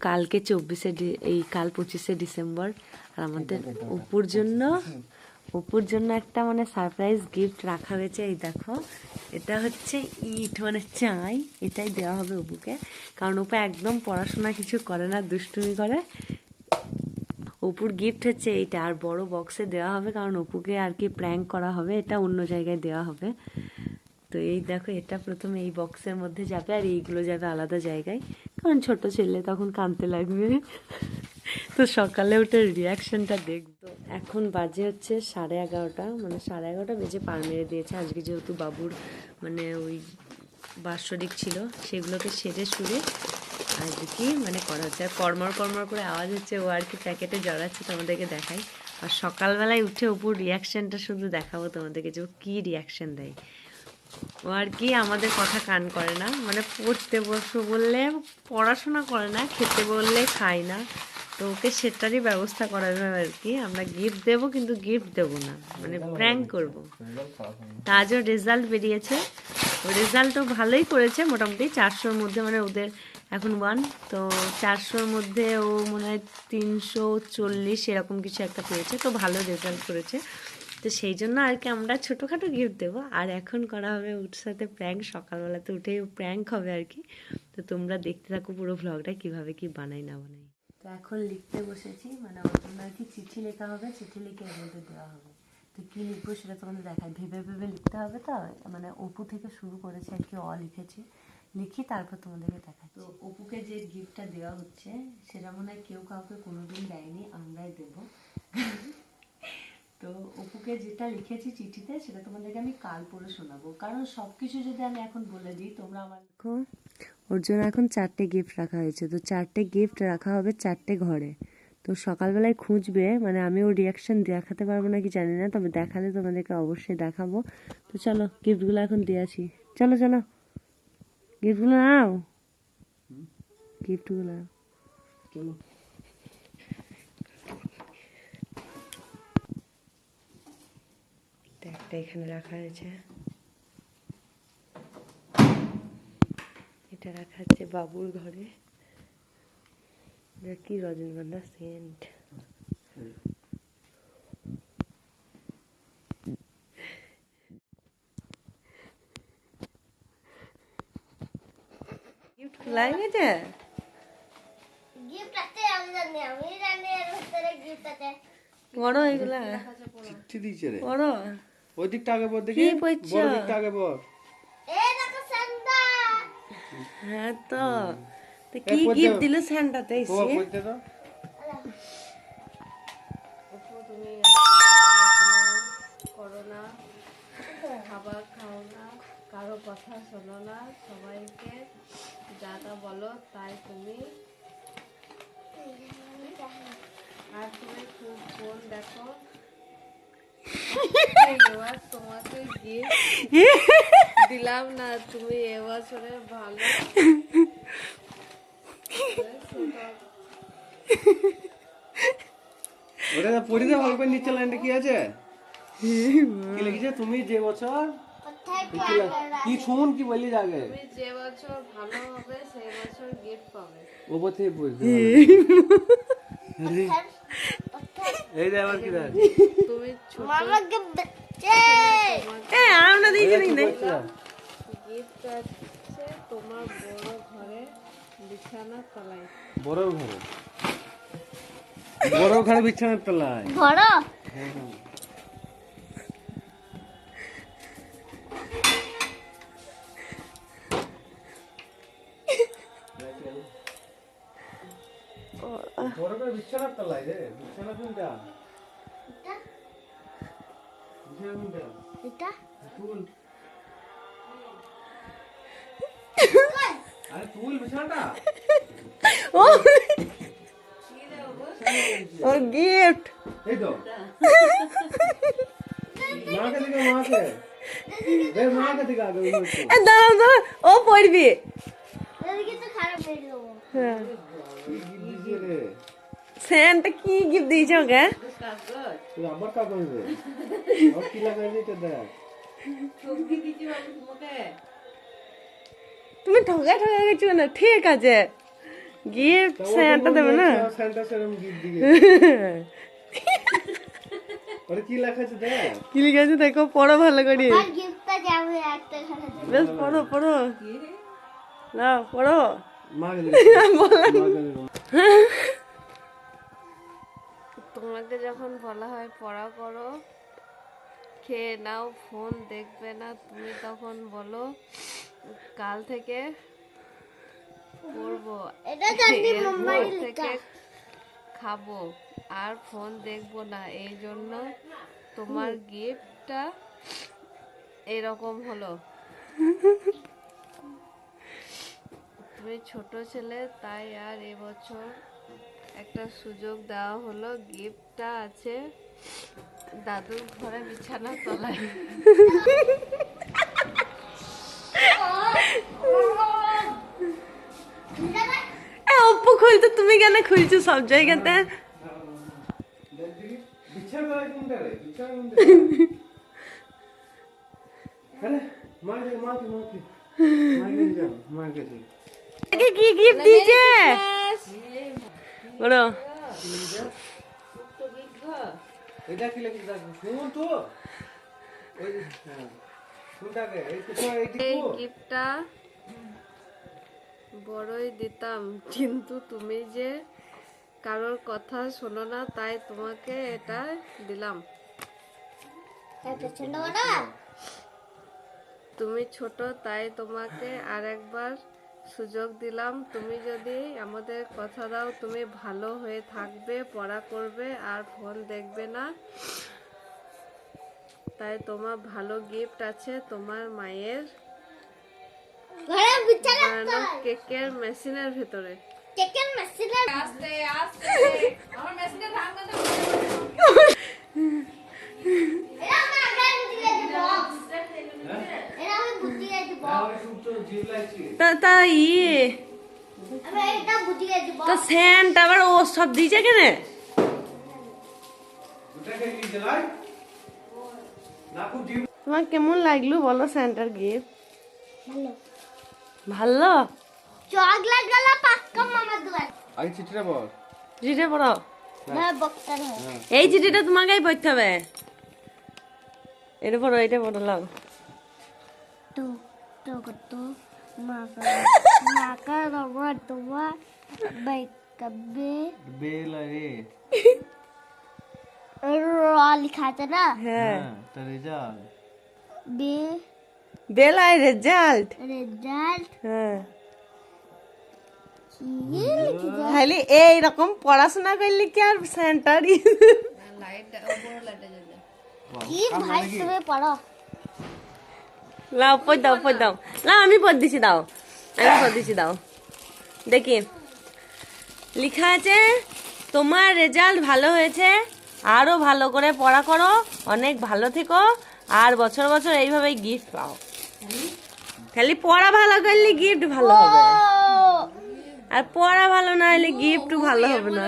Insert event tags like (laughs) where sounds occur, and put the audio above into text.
কালকে চব্বিশে এই কাল পঁচিশে ডিসেম্বর। আর আমাদের অপুর জন্য অপুর জন্য একটা মানে সারপ্রাইজ গিফট রাখা হয়েছে এই দেখো। এটা হচ্ছে ইট মানে চাই। এটাই দেওয়া হবে অপুকে। কারণ অপু একদম পড়াশোনা কিছু করে না দুষ্টুমি করে। অপুর গিফট হচ্ছে এইটা। আর বড় বক্সে দেওয়া হবে কারণ অপুকে আর কি প্র্যাঙ্ক করা হবে এটা অন্য জায়গায় দেওয়া হবে। তো এই দেখো এটা প্রথমে এই বক্সের মধ্যে যাবে আর এইগুলো যাবে আলাদা জায়গায়। কারণ ছোট ছেলে তখন কাঁদতে লাগবে। তো সকালে ওটার রিয়াকশনটা দেখব। এখন বাজে হচ্ছে সাড়ে এগারোটা মানে সাড়ে এগারোটা বেজে পার মেরে দিয়েছে। আজকে যেহেতু বাবুর মানে ওই বাৎসরিক ছিল, সেগুলোকে সেরে সুরে আজকে মানে করা হচ্ছে আর কর্মর কর্মর করে আওয়াজ হচ্ছে, ও আর কি প্যাকেটে জড়াচ্ছে তোমাদেরকে দেখাই। আর সকালবেলায় উঠে ওপর রিয়াকশনটা শুধু দেখাবো তোমাদেরকে যে ও কী রিয়াকশন দেয়। ও আর কি আমাদের কথা কান করে না। মানে পড়তে বসো বললে, পড়াশোনা করে না, খেতে বললে খায় না। তো ওকে সেটারই ব্যবস্থা করা যাবে আর কি। আমরা গিফট দেবো কিন্তু গিফট দেবো না। মানে প্র্যাঙ্ক করব। আজও রেজাল্ট বেরিয়েছে। রেজাল্টও ভালোই করেছে মোটামুটি। চারশোর মধ্যে মানে ওদের এখন ওয়ান তো চারশোর মধ্যে ও মনে হয় তিনশো চল্লিশ এরকম কিছু একটা পেয়েছে। তো ভালো রেজাল্ট করেছে। তো সেই জন্য আর কি আমরা ছোটোখাটো গিফট দেবো। আর এখন করা হবে ওর সাথে প্র্যাঙ্ক সকালবেলাতে উঠেই প্র্যাঙ্ক হবে আর কি। তো তোমরা দেখতে থাকো পুরো ভ্লগটা কীভাবে কি বানাই না বানাই। তো এখন লিখতে বসেছি মানে ওর জন্য আর কি চিঠি লেখা হবে চিঠি লিখে এর মধ্যে দেওয়া হবে। তো কী লিখব সেটা তোমাদের দেখায় ভেবে ভেবে লিখতে হবে তো? মানে অপু থেকে শুরু করেছে আর কি অ লিখেছি। লিখি তারপর তোমাদেরকে দেখাই তো অপুকে যে গিফটটা দেওয়া হচ্ছে সেটা মনে হয় কেউ কাউকে কোনোদিন দেয়নি আমরাই দেবো। তো অপুকে যেটা লিখেছি চিঠিতে সেটা তোমাদেরকে আমি কাল পড়ে শোনাবো। কারণ সব কিছু যদি আমি এখন বলে দিই তোমরা আমার দেখো ওর জন্য এখন চারটে গিফট রাখা হয়েছে। তো চারটে গিফট রাখা হবে চারটে ঘরে। তো সকালবেলায় খুঁজবে মানে আমি ওর রিয়াকশন দেখাতে পারব নাকি জানি না তবে দেখালে তোমাদেরকে অবশ্যই দেখাবো। তো চলো গিফটগুলো এখন দিয়েছি চলো চলো। গিফটগুলো নাও। গিফটগুলো নাও। চলো। এটা এখানে রাখা হয়েছে। এটা রাখা হচ্ছে বাবুর ঘরে। এটা কি রজনীগন্ধা সেন্ট? গিফট খোলা গেছে গিফট আছে আমি জানি আমি জানি এর ভিতরে গিফট আছে। বড় এগুলা। চিঠি দিয়েছে রে। বড়? ওই দিকটা আগে বল দেখি। বড় দিকটা আগে বল। এই দেখো সান্তা হ্যাঁ তো। তো কি গিফট। দিল স্যান্টাতে ও এসে? বলতে তো? করো না খাবার খাও না কারও কথা শোনো না সবাইকে যা তা বলো তাই তুমি। আর তুমি খুব ফোন দেখো। (laughs) দিলাম না তুমি এবছরে ভালো। ওটা পড়ি দে অল্প নিচে লাইনটা কি আছে? কি লিখেছে? তুমি যে বছর? কি শুন কি বললি আগে? যে বছর ভালো হবে সেই বছর গিফট পাবে। ও বলতে বলতে এই দে আবার কি দে তুমি ছোট। মামা গিফট এ আমরা দিই কি? গিফট আছে তোমার বড় ঘরে বিছানা তলায়। বড় ঘরে? বড় ঘরে বিছানার তলায়? বড়? হ্যাঁ, বড় করে বিছানার তলায় রে বিছানা কোনটা? বিছানা কোনটা? এটা? তুল। আরে তুল বিছানাটা ও। ওর গিফট। এই তো। মাকে দিকে মাকে। রে মাকে দিকে আগে এ দাঁড়াও দাঁড়াও। ও পড়বি। এদিকে তো খারাপ হয়ে হ্যাঁ। স্যান্টা কি গিফট দিয়েছে ওকে? আর কি দেখ। তুমি ঠকা ঠকা গেছো না ঠিক আছে। গিফট স্যান্টা দেবে না? স্যান্টা সেরম গিফট দিবে। ওরে কি লেখা আছে দেখ। কি লিখে আছে দেখো পড়ো ভালো করে। গিফটটা যাবে একটা বেশ পড়ো পড়ো। না পড়ো। (laughs) তোমাকে যখন বলা হয় পড়া করো খেয়ে নাও ফোন দেখবে না তুমি তখন বলো কাল থেকে পড়ব। এটা জানি থেকে খাব আর ফোন দেখব না। এই জন্য তোমার গিফটটা এরকম হলো। তুমি ছোট ছেলে তাই আর এবছর একটা সুযোগ দেওয়া হলো। গিফটটা আছে দাদুর ঘরে বিছানা তলায়। অপ্পু খুলতে তুমি কেন খুলছো সব জায়গাতে? বিচ্ছা করা কোনটা রে কি কি গিফট দিয়েছে? বলো। এটা কি লেখা শুন তো। ওই হ্যাঁ এই তো এই এই গিফটটা বড়ই দিতাম কিন্তু তুমি যে কারোর কথা শোনো না তাই তোমাকে এটা দিলাম। তুমি ছোট তাই তোমাকে আরেকবার সুযোগ দিলাম। তুমি যদি আমাদের কথা দাও তুমি ভালো হয়ে থাকবে পড়া করবে আর ফোন দেখবে না। তাই তোমার ভালো গিফট আছে তোমার মায়ের ঘরে বিছানা বানানো কেকের মেশিনের ভিতরে। চিকেন মশলা এরা না আগে বুঝিয়ে দিব এরা আমি বুঝিয়ে দিব আমি শুনতো জিভ লাগছে তা তা ইয়ে আমি এটা বুঝিয়ে দিব তো স্যান্ট আবার ও সব দিয়েছে কেন? তোমার কেমন লাগল বলো স্যান্টার গিফট? ভালো? ভালো চকলেট গলা পাক্কা মামা দুয়ার আই চিঠিটা বল চিঠিটা পড়ো। বক্তার হয় এই চিঠিটা তোমাকেই পড়তে হবে। এটা পড়ো এটা পড়ো লাও। রে না হ্যাঁ তার রেজাল্ট বে বেলায় রেজাল্ট রেজাল্ট হ্যাঁ লিখি খালি এইরকম পড়াশোনা করলে কি আর সেন্টার কি ভাই তুমি পড়ো লাও পড় দাও পড় দাও। লাও আমি পড় দিছি দাও। আমি পড় দিছি দাও। দেখি। লেখা আছে তোমার রেজাল্ট ভালো হয়েছে আরও ভালো করে পড়া করো অনেক ভালো থেকো আর বছর বছর এইভাবে গিফট পাও। খালি পড়া ভালো করলে গিফট ভালো হবে। আর পড়া ভালো না হলে গিফট ভালো হবে না।